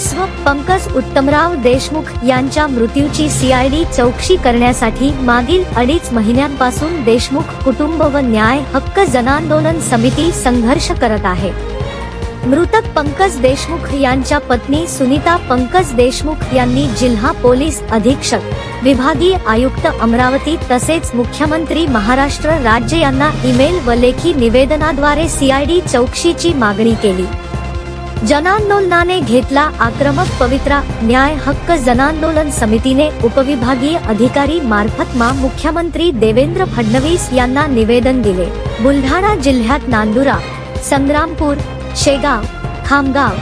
स्व पंकज उत्तमराव देशमुख यांच्या मृत्यूची सीआयडी चौकशी करण्यासाठी मागील अडीच महिन्यांपासून देशमुख कुटुंब व न्याय हक्क जनांदोलन समिती संघर्ष करत आहे. मृतक पंकज देशमुख यांच्या पत्नी सुनीता पंकज देशमुख यांनी जिल्हा पोलीस अधीक्षक विभागीय आयुक्त अमरावती तसेच मुख्यमंत्री महाराष्ट्र राज्य यांना ईमेल व लेखी निवेदनाद्वारे सीआयडी चौकशीची मागणी केली. जनांदोलनाने घेतला आक्रमक पवित्रा न्याय हक्क जनांदोलन समितीने उपविभागीय अधिकारी मार्फत मा मुख्यमंत्री देवेंद्र फडणवीस यांना निवेदन दिले. बुलढाणा जिल्ह्यात नांदुरा संग्रामपूर शेगाव खामगाव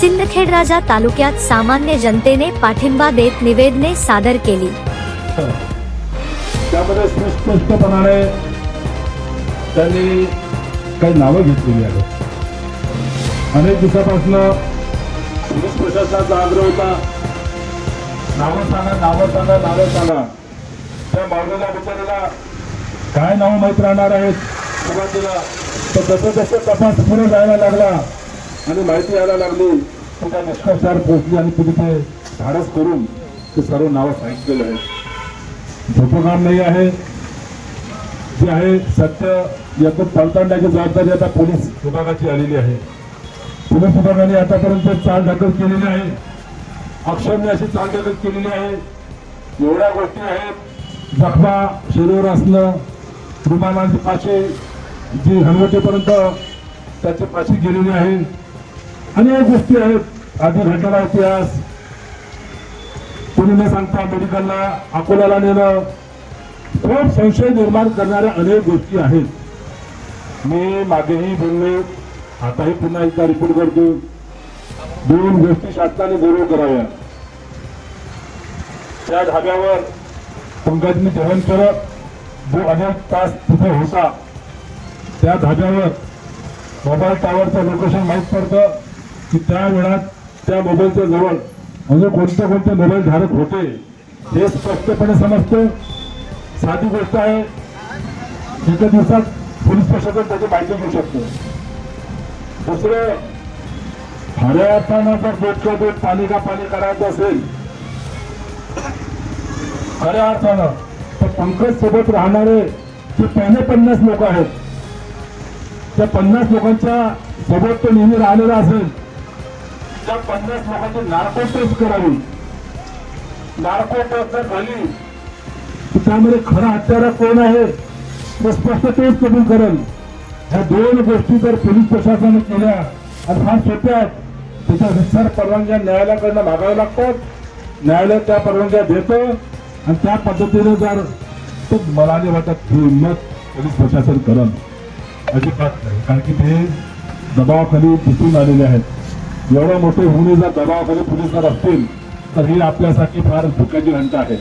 सिंदखेडराजा तालुक्यात सामान्य जनतेने पाठिंबा देत निवेदने सादर केली. त्यामध्ये सुस्पष्टपणाने त्यांनी काही नावं घेतलेली आहेत. अनेक दिवसापासून पोलीस प्रशासनाचा आग्रह होता. नावं सांगा नावं सांगा नावं सांगा. त्या मागलेल्या बिचाराला काय नावं माहीत राहणार आहेत? सुरुवातीला तर जसं जसं तपास पुढे जायला लागला. आणि माहिती यायला लागली. त्या निष्कर्षावर पोहोचली आणि पुढे ते धाडस करून ते सर्व नावं सांगितलेले आहेत. झोपकाम नाही आहे. जे आहे सत्य यातून पडताळण्याची जबाबदारी आता पोलीस विभागाची आलेली आहे. पोलीस विभागाने आतापर्यंत चाल ढकल केलेली आहे. अक्षरने अशी चाल दाखल केलेली आहे. एवढ्या गोष्टी आहेत. जखमा शरीर असणं रुमालांची फाशी जी हनवटेपर्यंत त्याची फाशी गेलेली आहे. अनेक गोष्टी आहेत. आधी घटना इतिहास. कोणी न सांगता मेडिकलला अकोल्याला नेलं खूप संशय निर्माण करणाऱ्या अनेक गोष्टी आहेत. मी मागेही बोललो. आताही पुन्हा एकदा रिपोर्ट करतो. दोन गोष्टी शासनाने जरूर कराव्या. त्या धाब्यावर पंकजनी जेवण करत जो अनेक तास तिथे होता त्या धाब्यावर मोबाईल टॉवरचं लोकेशन माहीत पडतं की त्या वेळात त्या मोबाईलच्या जवळ म्हणजे कोणते कोणते मोबाईल धारक होते हे स्पष्टपणे समजतं. साधी गोष्ट आहे एका दिवसात पोलीस प्रशासन त्याची माहिती घेऊ शकतो. दुसरं खऱ्या अर्थानं जर डोटकं दूध पाणी का पाणी करायचं असेल खऱ्या अर्थानं तर पंकज सोबत राहणारे जे पहिले पन्नास लोक आहेत त्या पन्नास लोकांच्या सोबत तो नेहमी राहिलेला असेल त्या पन्नास लोकांची नार्को टेस्ट करावी. नार्को टेस्ट जर झाली तर त्यामध्ये खरा हत्यारा कोण आहे ते स्पष्ट तेच कबूल करेल. ह्या दोन गोष्टी जर पोलीस प्रशासनाने केल्या आणि फार सोप्या आहेत त्याच्या विस्तार परवानग्या न्यायालयाकडनं मागाव्या लागतात न्यायालय त्या परवानग्या देतं आणि त्या पद्धतीने जर तो मला नाही वाटत हिंमत पोलीस प्रशासन करल अजिबात नाही. कारण की ते दबावाखाली दिसून आलेले आहेत. एवढे मोठे होऊन जर दबावाखाली पोलीस जर असतील तर ही आपल्यासाठी फार धोक्याची घंटा आहे.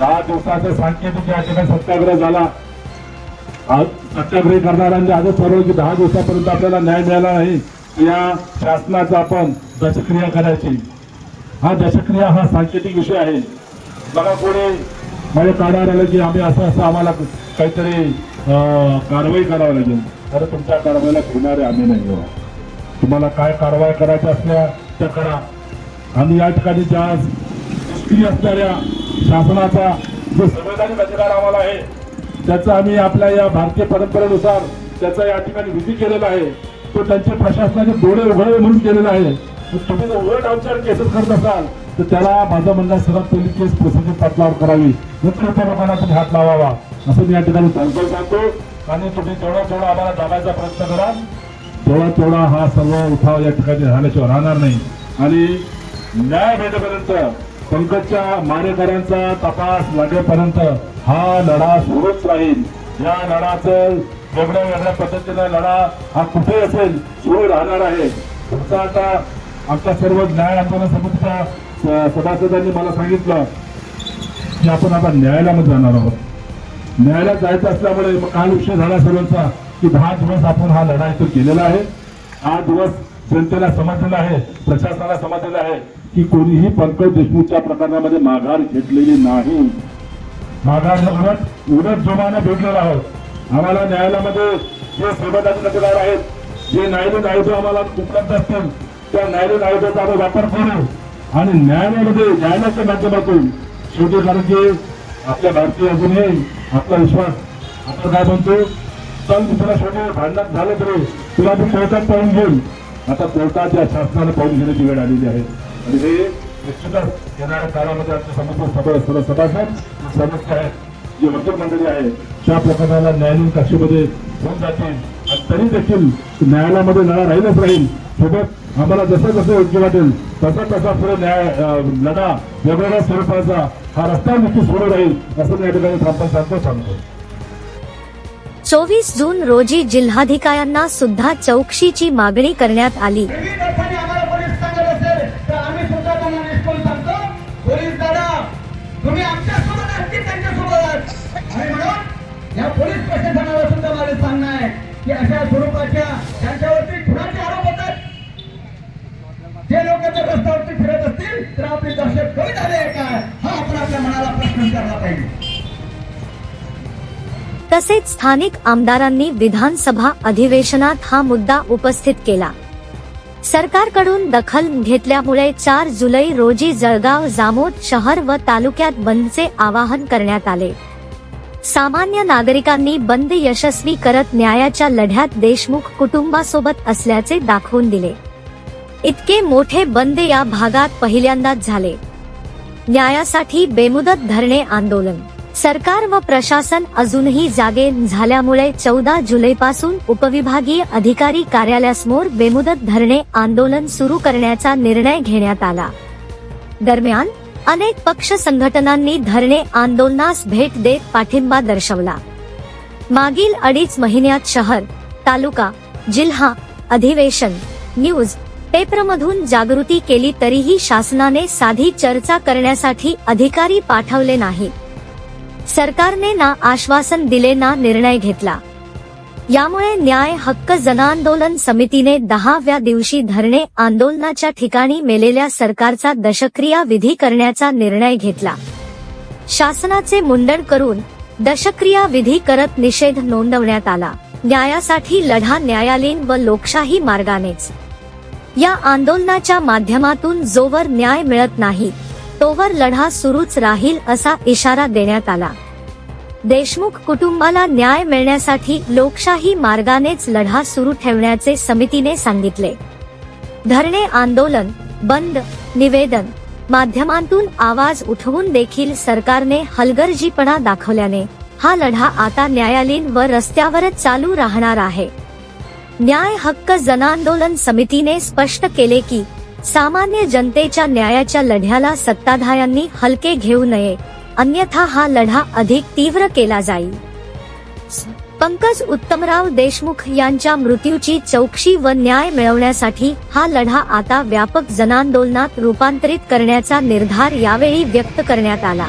दहा दिवसाचा सांकेतिक या ठिकाणी सत्याग्रह झाला आज सत्याग्रही करणाऱ्यांनी आजच ठरवलं की दहा दिवसापर्यंत आपल्याला न्याय मिळाला नाही. या शासनाचा आपण दशक्रिया करायची. हा दशक्रिया हा सांकेतिक विषय आहे. बघा कोणी मला काढायला आलं की आम्ही असं असं आम्हाला काहीतरी कारवाई करावी लागेल. तर तुमच्या कारवाईला घेणारे आम्ही नाही हो तुम्हाला काय कारवाई करायच्या असल्या त्या करा. आणि या ठिकाणी ज्या निष्क्रिय असणाऱ्या शासनाचा जो संवैधानिक अधिकार आम्हाला आहे त्याचा आम्ही आपल्या या भारतीय परंपरेनुसार त्याचा या ठिकाणी विधी केलेला आहे तो त्यांच्या प्रशासनाचे डोळे उघडावे म्हणून केलेला आहे. तुम्ही जर उलट आमच्यावर केसेस करत असाल तर त्याला माझं म्हणणं सर्वात पहिली केस प्रसिद्धी पटलावर करावी. नंतर त्या लोकांना तुम्ही हात लावावा. असं मी या ठिकाणी सांगतो सांगतो. आणि तुम्ही तेवढा तेवढा आम्हाला दाबायचा प्रयत्न करा तेवढा तेवढा हा सर्व उठाव या ठिकाणी राहण्याशिवाय राहणार नाही. आणि न्याय भेटेपर्यंत पंकजच्या मारेकऱ्यांचा तपास लागेपर्यंत हा लढा सुरूच राहील. या लढाचं वेगळ्या वेगळ्या पद्धतीने लढा हा कुठे असेल सुरू राहणार आहे. तुमचा आता आमच्या सर्व न्याय आंदोलन समितीच्या सभासदांनी मला सांगितलं की आपण आता न्यायालयामध्ये जाणार आहोत. न्यायालयात जायचं असल्यामुळे मग काल उशीर झाला सर्वांचा की दहा दिवस आपण हा लढा इथं केलेला आहे. आठ दिवस जनतेला समजलेला आहे प्रशासनाला समजलेला आहे. की कोणीही पंकज देशमुखच्या प्रकरणामध्ये माघार घेतलेली नाही. माघार उलट उलट जोमाने भेटलेला आहोत. आम्हाला न्यायालयामध्ये जे सेवादार अधिकार आहेत जे न्यायालयीन आयुध आम्हाला उपलब्ध असतील त्या न्यायालयीन आयुधाचा आम्ही वापर करू. आणि न्यायालयामध्ये न्यायालयाच्या माध्यमातून शेवटी कारण की आपल्या भारतीय अजूनही आपला विश्वास आपण काय म्हणतो चल तुला शेवटी भांडणात झालं तरी तुला मी कोर्टात पाहून घेऊन आता कोर्टात या शासनाने पाहून घेण्याची वेळ आलेली आहे. म्हणजे निश्चितच येणाऱ्या काळामध्ये आमच्या समुद्र सभा सर्व सभासद सदस्य आहेत. जी वर्तक मंडळी आहे त्या प्रकरणाला न्यायालयीन कक्षेमध्ये होऊन जातील. आणि तरी देखील न्यायालयामध्ये लढा राहीलच राहील. सोबत आम्हाला जसं जसं योग्य वाटेल तसा तसा पुढे न्याय लढा वेगवेगळ्या स्वरूपाचा हा रस्ता नक्की सुरू राहील असं या ठिकाणी थांबता सांगतो सांगतो. चोवीस जून रोजी जिल्हाधिकाऱ्यांना सुद्धा चौकशीची मागणी करण्यात आली. आपल्याला सांगणं आहे की अशा स्वरूपाच्या त्यांच्यावरती खुणाचे आरोप होतात. जे लोक जर रस्त्यावरती फिरत असतील तर आपली दहशत कमी झाली आहे काय हा आपण आपल्या मनाला प्रश्न विचारला पाहिजे. तसेच स्थानिक आमदारांनी विधानसभा अधिवेशनात हा मुद्दा उपस्थित केला. सरकारकडून दखल घेतल्यामुळे चार जुलै रोजी जळगाव जामोद शहर व तालुक्यात बंदचे आवाहन करण्यात आले. सामान्य नागरिकांनी बंद यशस्वी करत न्यायाच्या लढ्यात देशमुख कुटुंबासोबत असल्याचे दाखवून दिले. इतके मोठे बंद या भागात पहिल्यांदाच झाले. न्यायासाठी बेमुदत धरणे आंदोलन. सरकार व प्रशासन अजूनही जागे झाल्यामुळे चौदा जुलैपासून उपविभागीय अधिकारी कार्यालयासमोर बेमुदत धरणे आंदोलन सुरू करण्याचा निर्णय घेण्यात आला. दरम्यान अनेक पक्ष संघटनांनी धरणे आंदोलनास भेट देत पाठिंबा दर्शवला. मागील अडीच महिन्यात शहर तालुका जिल्हा अधिवेशन न्यूज पेपरमधून जागृती केली तरीही शासनाने साधी चर्चा करण्यासाठी अधिकारी पाठवले नाही. सरकारने ना आश्वासन दिले ना निर्णय घेतला. यामुळे न्याय हक्क जनआंदोलन समितीने दहाव्या दिवशी धरणे आंदोलनाच्या ठिकाणी मेलेल्या सरकारचा दशक्रिया विधी करण्याचा निर्णय घेतला. शासनाचे मुंडन करून दशक्रिया विधी करत निषेध नोंदवण्यात आला. न्यायासाठी लढा न्यायालयीन व लोकशाही मार्गानेच. या आंदोलनाच्या माध्यमातून जोवर न्याय मिळत नाही तोवर लढा सुरूच राहील असा इशारा देण्यात आला. देशमुख कुटुंबाला न्याय मिळण्यासाठी लोकशाही मार्गानेच लढा सुरू ठेवण्याचे समितीने सांगितले. धरणे आंदोलन बंद निवेदन माध्यमांतून आवाज उठवून देखील सरकारने हलगर्जीपणा दाखवल्याने हा लढा आता न्यायालयीन व रस्त्यावरच चालू राहणार आहे. न्याय हक्क जनांदोलन समितीने स्पष्ट केले की सामान्य जनतेच्या न्यायाच्या लढ्याला सत्ताधाऱ्यांनी हलके घेऊ नये. अन्यथा हा लढा अधिक तीव्र केला जाईल. पंकज उत्तमराव देशमुख यांच्या मृत्यूची चौकशी व न्याय मिळवण्यासाठी हा लढा आता व्यापक जनांदोलनात रूपांतरित करण्याचा निर्धार यावेळी व्यक्त करण्यात आला.